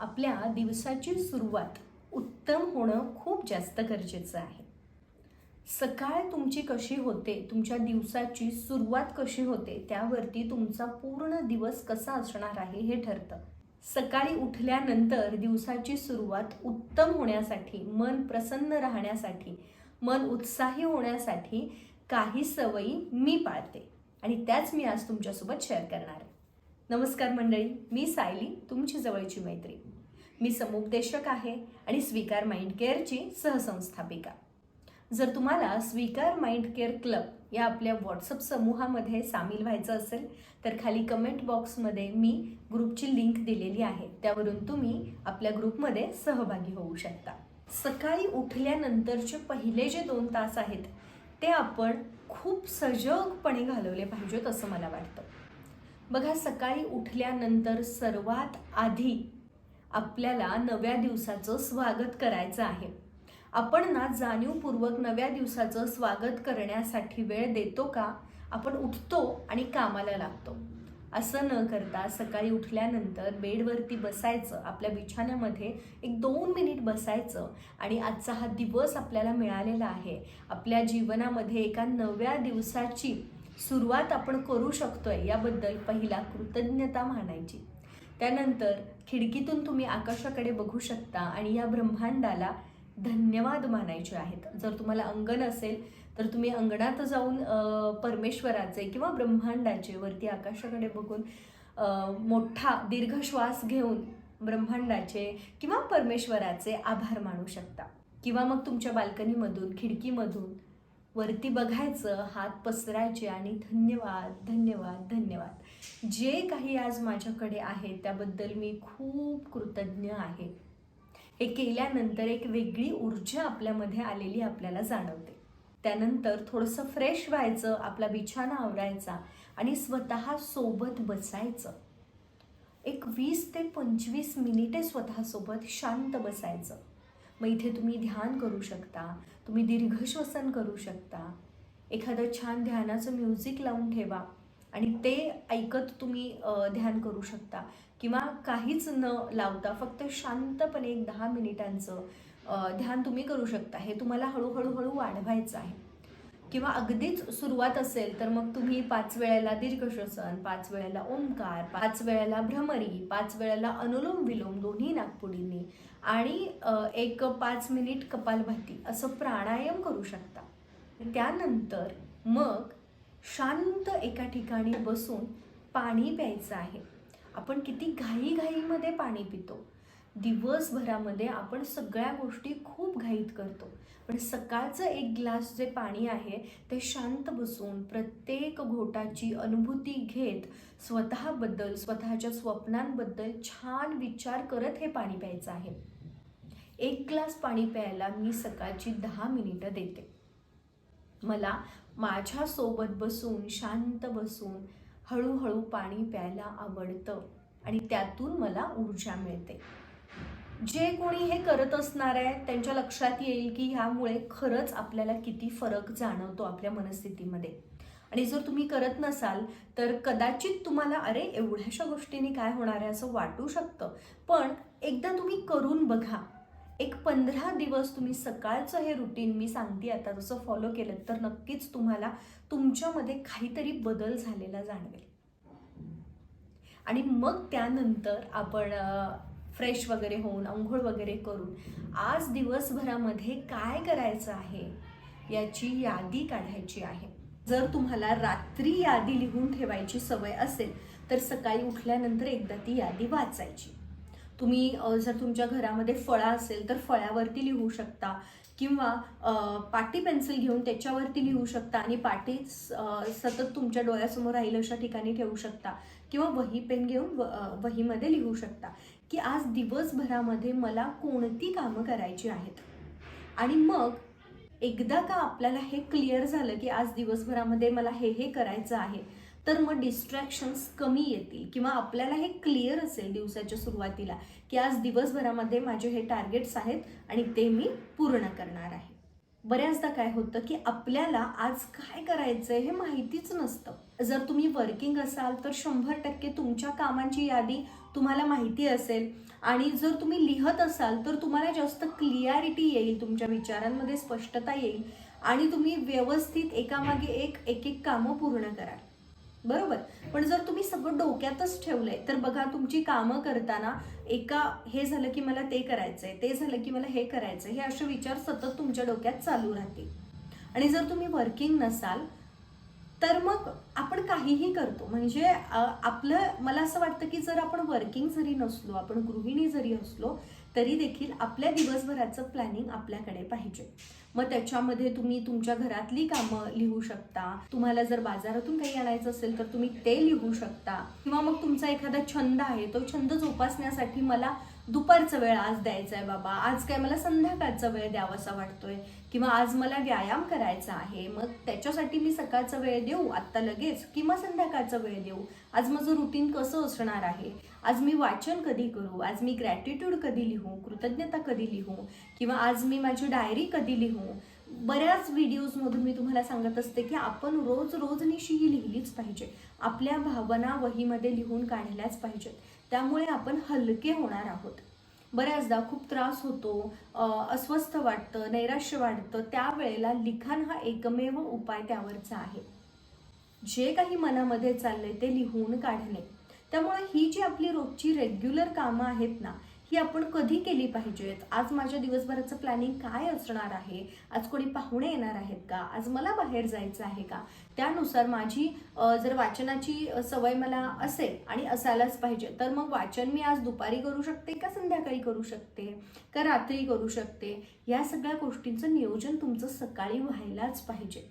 आपल्या दिवसाची सुरुवात उत्तम होणं खूप जास्त गरजेचं आहे. सकाळ तुमची कशी होते तुमच्या दिवसाची सुरुवात कशी होते त्यावरती तुमचा पूर्ण दिवस कसा असणार आहे हे ठरतं. सकाळी उठल्यानंतर दिवसाची सुरुवात उत्तम होण्यासाठी मन प्रसन्न राहण्यासाठी मन उत्साही होण्यासाठी काही सवयी मी पाळते. आणि त्याच मी आज तुमच्यासोबत शेअर करणार आहे. नमस्कार मंडळी मी सायली तुमची जवळची मैत्री. मी समुपदेशक आहे आणि स्वीकार माइंड केअरची सहसंस्थापिका. जर तुम्हाला स्वीकार माइंड केअर क्लब या आपल्या व्हॉट्सअप समूहामध्ये सामील व्हायचं असेल तर खाली कमेंट बॉक्समध्ये मी ग्रुपची लिंक दिलेली आहे. त्यावरून तुम्ही आपल्या ग्रुपमध्ये सहभागी होऊ शकता. सकाळी उठल्यानंतरचे पहिले जे दोन तास आहेत ते आपण खूप सजगपणे घालवले पाहिजेत असं मला वाटतं. बघा सकाळी उठल्यानंतर सर्वात आधी आपल्याला नव्या दिवसाचं स्वागत करायचं आहे. आपण ना जाणीवपूर्वक नव्या दिवसाचं स्वागत करण्यासाठी वेळ देतो का? आपण उठतो आणि कामाला लागतो. असं न करता सकाळी उठल्यानंतर बेडवरती बसायचं आपल्या बिछाण्यामध्ये एक दोन मिनिट बसायचं आणि आजचा हा दिवस आपल्याला मिळालेला आहे. आपल्या जीवनामध्ये एका नव्या दिवसाची सुरुवात आपण करू शकतोय याबद्दल पहिला कृतज्ञता मानायची. त्यानंतर खिडकीतून तुम्ही आकाशाकडे बघू शकता आणि या ब्रह्मांडाला धन्यवाद मानायचे आहेत. जर तुम्हाला अंगण असेल तर तुम्ही अंगणात जाऊन परमेश्वराचे किंवा ब्रह्मांडाचे वरती आकाशाकडे बघून मोठा दीर्घ श्वास घेऊन ब्रह्मांडाचे किंवा परमेश्वराचे आभार मानू शकता. किंवा मग तुमच्या बाल्कनीमधून खिडकीमधून वरती बघायचं हात पसरायचे आणि धन्यवाद धन्यवाद धन्यवाद. जे काही आज माझ्याकडे आहे त्याबद्दल मी खूप कृतज्ञ आहे. हे केल्यानंतर एक वेगळी ऊर्जा आपल्यामध्ये आलेली आपल्याला जाणवते. त्यानंतर थोडंसं फ्रेश व्हायचं आपला बिछाना आवरायचा आणि स्वतः सोबत बसायचं. एक वीस ते पंचवीस मिनिटे स्वतःसोबत शांत बसायचं. मग इथे तुम्ही ध्यान करू शकता. तुम्ही दीर्घ श्वसन करू शकता. एखादं छान ध्यानाचं म्युझिक लावून ठेवा. आणि ते ऐकत तुम्ही ध्यान करू शकता. किंवा काहीच न लावता फक्त शांतपणे एक दहा मिनिटांचं ध्यान तुम्ही करू शकता. हे तुम्हाला हळूहळू हळू वाढवायचं आहे. किंवा अगदीच सुरुवात असेल तर मग तुम्ही पाच वेळेला दीर्घश्वसन पाच वेळेला ओंकार पाच वेळेला भ्रमरी पाच वेळेला अनुलोम विलोम दोन्ही नागपुडींनी आणि एक पाच मिनिट कपालभाती असं प्राणायाम करू शकता. त्यानंतर मग शांत एका ठिकाणी बसून पाणी प्यायचं आहे. आपण किती घाईघाईमध्ये पाणी पितो दिवसभरामध्ये आपण सगळ्या गोष्टी खूप घाईत करतो. पण सकाळचं एक ग्लास जे पाणी आहे ते शांत बसून प्रत्येक घोटाची अनुभूती घेत स्वतःबद्दल स्वतःच्या स्वप्नांबद्दल छान विचार करत हे पाणी प्यायचं आहे. एक ग्लास पाणी प्यायला मी सकाळची दहा मिनिटं देते. मला माझ्यासोबत बसून शांत बसून हळूहळू पाणी प्यायला आवडतं आणि त्यातून मला ऊर्जा मिळते. जे कोणी हे करत असणार आहे त्यांच्या लक्षात येईल की ह्यामुळे खरंच आपल्याला किती फरक जाणवतो आपल्या मनस्थितीमध्ये. आणि जर तुम्ही करत नसाल तर कदाचित तुम्हाला अरे एवढ्याशा गोष्टींनी काय होणार आहे असं वाटू शकतं. पण एकदा तुम्ही करून बघा. एक पंधरा दिवस तुम्ही सकाळचं हे रुटीन मी सांगते आता जसं फॉलो केलं तर नक्कीच तुम्हाला तुमच्यामध्ये काहीतरी बदल झालेला जाणवेल. आणि मग त्यानंतर आपण फ्रेश वगैरे होऊन आंघोळ वगैरे करून आज दिवसभरामध्ये काय करायचं आहे याची यादी काढायची आहे. जर तुम्हाला रात्री यादी लिहून ठेवायची सवय असेल तर सकाळी उठल्यानंतर एकदा ती यादी वाचायची. तुम्ही जर तुमच्या घरामध्ये फळं असेल तर फळ्यावरती लिहू शकता. किंवा पाटी पेन्सिल घेऊन त्याच्यावरती लिहू शकता आणि पाटी स- सतत तुमच्या डोळ्यासमोर राहील अशा ठिकाणी ठेवू शकता. किंवा वही पेन घेऊन व- वहीमध्ये लिहू शकता. की आज दिवसभरामध्ये मला कोणती कामं करायची आहेत? आणि मग एकदा का आपल्याला हे क्लिअर झालं की आज दिवसभरामध्ये मला हे हे करायचं आहे तर मग डिस्ट्रॅक्शन्स कमी येतील किंवा आपल्याला हे क्लिअर असेल दिवसाच्या सुरुवातीला की आज दिवसभरामध्ये माझे हे टार्गेट्स आहेत आणि ते मी पूर्ण करणार आहे. बऱ्याचदा काय होतं की आपल्याला आज काय करायचंय हे माहितीच नसतं. जर तुम्ही वर्किंग असाल तर शंभर टक्के तुमच्या कामांची यादी तुम्हाला माहिती असेल. आणि जर तुम्ही लिहत असाल तर तुम्हाला जास्त क्लिअरिटी येईल तुमच्या विचारांमध्ये स्पष्टता येईल आणि तुम्ही व्यवस्थित एकामागे एक एक एक कामं पूर्ण कराल. बरोबर. पण जर तुम्ही सगळं डोक्यातच ठेवलंय तर बघा तुमची कामं करताना एका हे झालं की मला ते करायचंय ते झालं की मला हे करायचंय हे असे विचार सतत तुमच्या डोक्यात चालू राहतील. आणि जर तुम्ही वर्किंग नसाल तर मग आपण काहीही करतो. म्हणजे आपलं मला असं वाटतं की जर आपण वर्किंग जरी नसलो आपण गृहिणी जरी असलो तरी देखील आपल्या दिवसभराचं प्लॅनिंग आपल्याकडे पाहिजे. मग त्याच्यामध्ये तुम्ही तुमच्या घरातली कामं लिहू शकता. तुम्हाला जर बाजारातून काही आणायचं असेल तर तुम्ही ते लिहू शकता. किंवा मग तुमचा एखादा छंद आहे तो छंद जोपासण्यासाठी मला दुपारचा वेळ आज द्यायचा आहे बाबा. आज काय मला संध्याकाळचा वेळ द्यावासा वाटतोय किंवा आज मला व्यायाम करायचा आहे मग त्याच्यासाठी मी सकाळचा वेळ देऊ आत्ता लगेच? किंवा संध्याकाळचा वेळ देऊ? आज माझं रुटीन कसं असणार आहे? आज मी वाचन कधी करू? आज मी ग्रॅटिट्यूड कधी लिहू? कृतज्ञता कधी लिहू? किंवा आज मी माझी डायरी कधी लिहू? बऱ्याच व्हिडिओजमधून मी तुम्हाला सांगत असते की आपण रोज रोजनिशी ही लिहिलीच पाहिजे. आपल्या भावना वहीमध्ये लिहून काढल्याच पाहिजेत. त्यामुळे आपण हलके होणार आहोत. बऱ्याचदा खूप त्रास होतो अस्वस्थ वाटतं नैराश्य वाटतं त्यावेळेला लिखाण हा एकमेव उपाय त्यावरचा आहे. जे काही मनामध्ये चाललंय ते लिहून काढणे. त्यामुळे ही जी आपली रोजची रेग्युलर कामं आहेत ना ही आपण कधी केली पाहिजेत? आज माझ्या दिवसभराचं प्लॅनिंग काय असणार आहे? आज कोणी पाहुणे येणार आहेत का? आज मला बाहेर जायचं आहे का? त्यानुसार माझी जर वाचनाची सवय मला असेल आणि असायलाच पाहिजे तर मग वाचन मी आज दुपारी करू शकते का संध्याकाळी करू शकते? का रात्री करू शकते? या सगळ्या गोष्टींचं नियोजन तुमचं सकाळी व्हायलाच पाहिजे.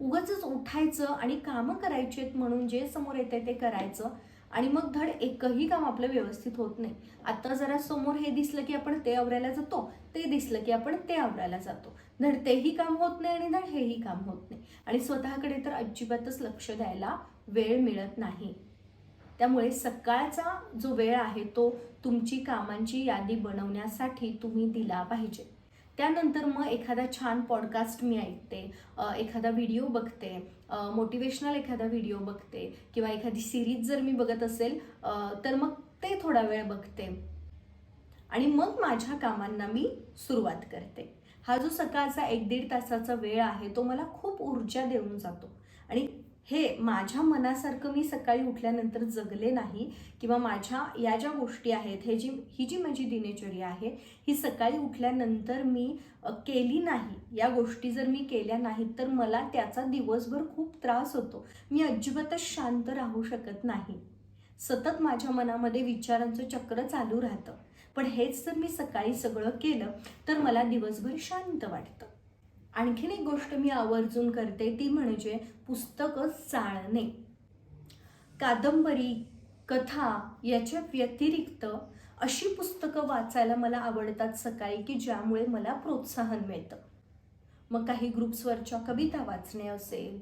उगच उठायचं आणि कामं करायची आहेत म्हणून जे समोर येते ते करायचं. आणि मग धड एकही काम आपलं व्यवस्थित होत नाही. आता जरा समोर हे दिसलं की आपण ते आवरायला जातो ते दिसलं की आपण ते आवरायला जातो. धड तेही काम होत नाही आणि धड हेही काम होत नाही. आणि स्वतःकडे तर अजिबातच लक्ष द्यायला वेळ मिळत नाही. त्यामुळे सकाळचा जो वेळ आहे तो तुमची कामांची यादी बनवण्यासाठी तुम्ही दिला पाहिजे. त्यानंतर मग एखादा छान पॉडकास्ट मी ऐकते एखादा व्हिडिओ बघते मोटिवेशनल एखादा व्हिडिओ बघते किंवा एखादी सिरीज जर मी बघत असेल तर मग ते थोडा वेळ बघते. आणि मग माझ्या कामांना मी सुरुवात करते. हा जो सकाळचा एक दीड तासाचा वेळ आहे तो मला खूप ऊर्जा देऊन जातो. आणि हे माझ्या मनासारखं मी सकाळी उठल्यानंतर जगले नाही किंवा माझ्या या ज्या गोष्टी आहेत हे जी ही जी माझी दिनचर्या आहे ही सकाळी उठल्यानंतर मी केली नाही या गोष्टी जर मी केल्या नाहीत तर मला त्याचा दिवसभर खूप त्रास होतो. मी अजिबातच शांत राहू शकत नाही. सतत माझ्या मनामध्ये विचारांचं चक्र चालू राहतं. पण हेच जर मी सकाळी सगळं केलं तर मला दिवसभर शांत वाटतं. आणखीन एक गोष्ट मी आवर्जून करते ती म्हणजे पुस्तकं चाळणे. कादंबरी कथा याच्या व्यतिरिक्त अशी पुस्तकं वाचायला मला आवडतात सकाळी की ज्यामुळे मला प्रोत्साहन मिळतं. मग काही ग्रुप्सवरच्या कविता वाचणे असेल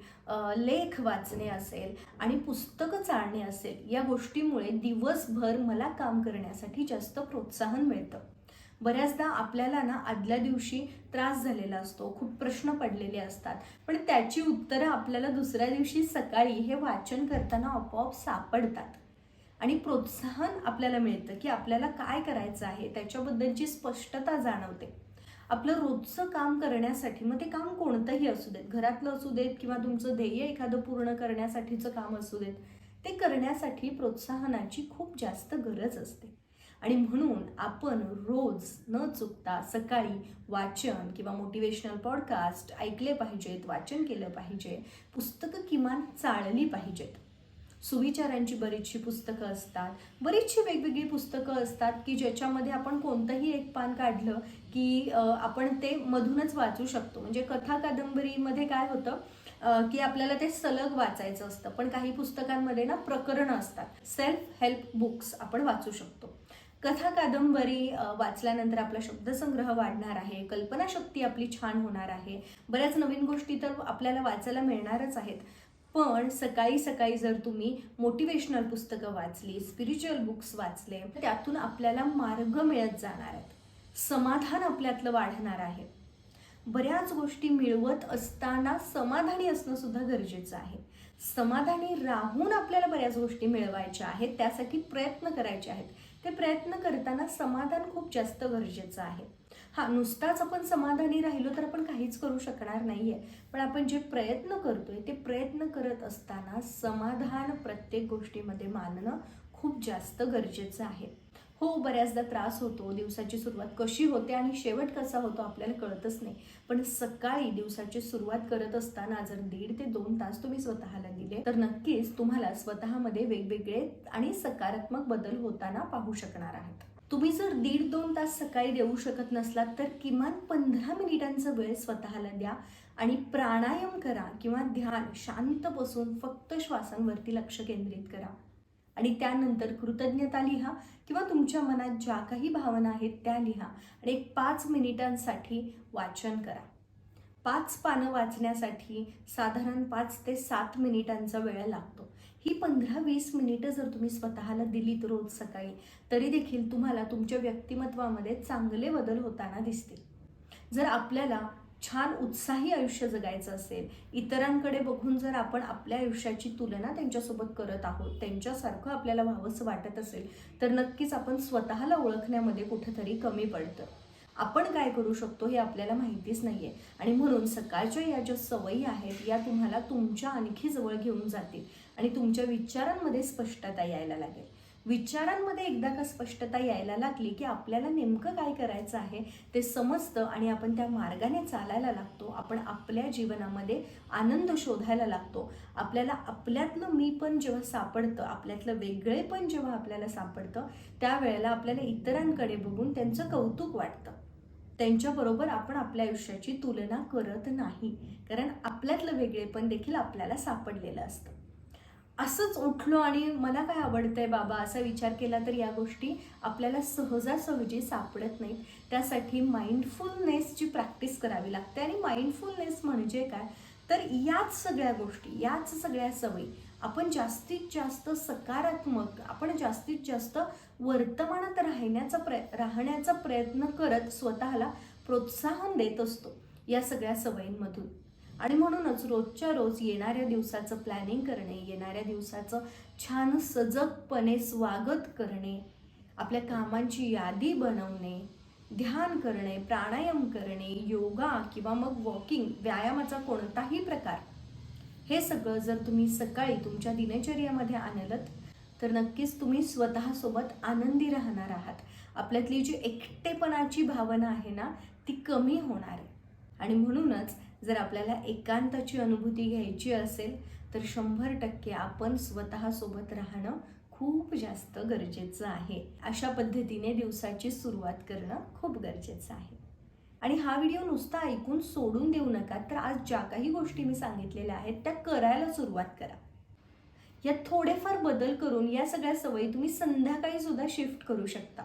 लेख वाचणे असेल आणि पुस्तकं चाळणे असेल या गोष्टीमुळे दिवसभर मला काम करण्यासाठी जास्त प्रोत्साहन मिळतं. बऱ्याचदा आपल्याला ना आदल्या दिवशी त्रास झालेला असतो खूप प्रश्न पडलेले असतात. पण त्याची उत्तरं आपल्याला दुसऱ्या दिवशी सकाळी हे वाचन करताना आपोआप सापडतात. आणि प्रोत्साहन आपल्याला मिळतं की आपल्याला काय करायचं आहे त्याच्याबद्दलची स्पष्टता जाणवते. आपलं रोजचं काम करण्यासाठी मग ते काम कोणतंही असू देत. घरातलं असू देत किंवा तुमचं ध्येय एखादं पूर्ण करण्यासाठीचं काम असू देत ते करण्यासाठी प्रोत्साहनाची खूप जास्त गरज असते. आणि म्हणून आपण रोज न चुकता सकाळी वाचन किंवा मोटिवेशनल पॉडकास्ट ऐकले पाहिजेत वाचन केलं पाहिजे पुस्तकं किमान चाळली पाहिजेत. सुविचारांची बरीचशी पुस्तकं असतात. बरीचशी वेगवेगळी पुस्तकं असतात की ज्याच्यामध्ये आपण कोणतंही एक पान काढलं की आपण ते मधूनच वाचू शकतो. म्हणजे कथा कादंबरीमध्ये काय होतं की आपल्याला ते सलग वाचायचं असतं. पण काही पुस्तकांमध्ये ना प्रकरणं असतात. सेल्फ हेल्प बुक्स आपण वाचू शकतो. कथा कादंबरी वाचल्यानंतर आपला शब्दसंग्रह वाढणार आहे कल्पनाशक्ती आपली छान होणार आहे. बऱ्याच नवीन गोष्टी तर आपल्याला वाचायला मिळणारच आहेत. पण सकाळी सकाळी जर तुम्ही मोटिवेशनल पुस्तकं वाचली स्पिरिच्युअल बुक्स वाचले तर त्यातून आपल्याला मार्ग मिळत जाणार आहेत. समाधान आपल्यातलं वाढणार आहे. बऱ्याच गोष्टी मिळवत असताना समाधानी असणं सुद्धा गरजेचं आहे. समाधानी राहून आपल्याला बऱ्याच गोष्टी मिळवायच्या आहेत त्यासाठी प्रयत्न करायचे आहेत. ते प्रयत्न करताना समाधान खूप जास्त गरजेचं आहे. हा नुसताच आपण समाधानी राहिलो तर आपण काहीच करू शकणार नाही आहे पण आपण जे प्रयत्न करतोय ते प्रयत्न करत असताना समाधान प्रत्येक गोष्टीमध्ये मानणं खूप जास्त गरजेचं आहे. हो बऱ्याचदा त्रास होतो. दिवसाची सुरुवात कशी होते आणि शेवट कसा होतो आपल्याला कळतच नाही. पण सकाळी दिवसाची सुरुवात करत असताना जर दीड ते दोन तास तुम्ही स्वतःला दिले तर नक्कीच तुम्हाला स्वतःमध्ये वेगवेगळे आणि सकारात्मक बदल होताना पाहू शकणार आहात. तुम्ही जर दीड दोन तास सकाळी देऊ शकत नसलात तर किमान पंधरा मिनिटांचा वेळ स्वतःला द्या आणि प्राणायाम करा किंवा ध्यान शांत बसून फक्त श्वासांवरती लक्ष केंद्रित करा. आणि त्यानंतर कृतज्ञता लिहा किंवा तुमच्या मनात ज्या काही भावना आहेत त्या लिहा आणि एक पाच मिनिटांसाठी वाचन करा. पाच पानं वाचण्यासाठी साधारण पाच ते सात मिनिटांचा वेळ लागतो. ही पंधरा वीस मिनिटं जर तुम्ही स्वतःला दिलीत रोज सकाळी तरी देखील तुम्हाला तुमच्या व्यक्तिमत्वामध्ये चांगले बदल होताना दिसतील. जर आपल्याला छान उत्साही आयुष्य जगायचं असेल इतरांकडे बघून जर आपण आपल्या आयुष्याची तुलना त्यांच्यासोबत करत आहोत त्यांच्यासारखं आपल्याला व्हावंसं वाटत असेल तर नक्कीच आपण स्वतःला ओळखण्यामध्ये कुठेतरी कमी पडतं. आपण काय करू शकतो हे आपल्याला माहितीच नाहीये. आणि म्हणून सकाळच्या या ज्या सवयी आहेत या तुम्हाला तुमच्या आणखी जवळ घेऊन जातील आणि तुमच्या विचारांमध्ये स्पष्टता यायला लागेल. विचारांमध्ये एकदा का स्पष्टता यायला लागली की आपल्याला नेमकं काय करायचं आहे ते समजतं आणि आपण त्या मार्गाने चालायला लागतो. आपण आपल्या जीवनामध्ये आनंद शोधायला लागतो. आपल्याला आपल्यातलं मी पण जेव्हा सापडतं आपल्यातलं वेगळेपण जेव्हा आपल्याला सापडतं त्यावेळेला आपल्याला इतरांकडे बघून त्यांचं कौतुक वाटतं. त्यांच्याबरोबर आपण आपल्या आयुष्याची तुलना करत नाही. कारण आपल्यातलं वेगळेपण देखील आपल्याला सापडलेलं असतं. असंच उठलो आणि मला काय आवडतंय बाबा असा विचार केला तर या गोष्टी आपल्याला सहजासहजी सापडत नाहीत. त्यासाठी माइंडफुलनेसची प्रॅक्टिस करावी लागते. आणि माइंडफुलनेस म्हणजे काय? तर याच सगळ्या गोष्टी याच सगळ्या सवयी आपण जास्तीत जास्त सकारात्मक आपण जास्तीत जास्त वर्तमानात राहण्याचा प्रय राहण्याचा प्रयत्न करत स्वतःला प्रोत्साहन देत असतो या सगळ्या सवयींमधून. आणि म्हणूनच रोजच्या रोज येणाऱ्या दिवसाचं प्लॅनिंग करणे येणाऱ्या दिवसाचं छान सजगपणे स्वागत करणे आपल्या कामांची यादी बनवणे ध्यान करणे प्राणायाम करणे योगा किंवा मग वॉकिंग व्यायामाचा कोणताही प्रकार. हे सगळं जर तुम्ही सकाळी तुमच्या दिनचर्यामध्ये आणलं तर नक्कीच तुम्ही स्वतःसोबत आनंदी राहणार आहात. आपल्यातली जी एकटेपणाची भावना आहे ना ती कमी होणार आहे. आणि म्हणूनच जर आपल्याला एकांताची अनुभूती घ्यायची असेल तर शंभर टक्के आपण स्वतःसोबत राहणं खूप जास्त गरजेचं आहे. अशा पद्धतीने दिवसाची सुरुवात करणं खूप गरजेचं आहे. आणि हा व्हिडिओ नुसता ऐकून सोडून देऊ नका तर आज ज्या काही गोष्टी मी सांगितलेल्या आहेत त्या करायला सुरुवात करा. यात थोडेफार बदल करून या सगळ्या सवयी तुम्ही संध्याकाळी सुद्धा शिफ्ट करू शकता.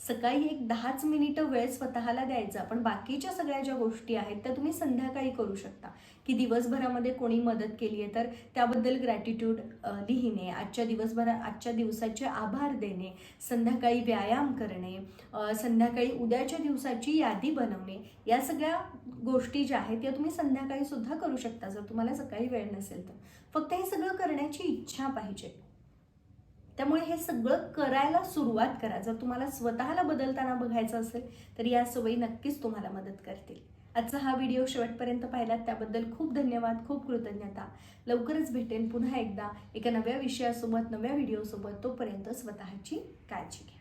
सकाळी एक दहाच मिनिटं वेळ स्वतःला द्यायचा. पण बाकीच्या सगळ्या ज्या गोष्टी आहेत त्या तुम्ही संध्याकाळी करू शकता. की दिवसभरामध्ये कोणी मदत केली आहे तर त्याबद्दल ग्रॅटिट्यूड लिहिणे आजच्या दिवसभरा आजच्या दिवसाचे आभार देणे संध्याकाळी व्यायाम करणे संध्याकाळी उद्याच्या दिवसाची यादी बनवणे या सगळ्या गोष्टी ज्या आहेत त्या तुम्ही संध्याकाळी सुद्धा करू शकता जर तुम्हाला सकाळी वेळ नसेल तर. फक्त हे सगळं करण्याची इच्छा पाहिजे. त्यामुळे हे सगळं करायला सुरुवात करा. जर तुम्हाला स्वतःला बदलताना बघायचं असेल तर या सवयी नक्कीच तुम्हाला मदत करतील. आजचा हा व्हिडिओ शेवटपर्यंत पाहिलात त्याबद्दल खूप धन्यवाद खूप कृतज्ञता. लवकरच भेटेन पुन्हा एकदा एका नव्या विषयासोबत नव्या व्हिडिओसोबत. तोपर्यंत स्वतःची काळजी घ्या.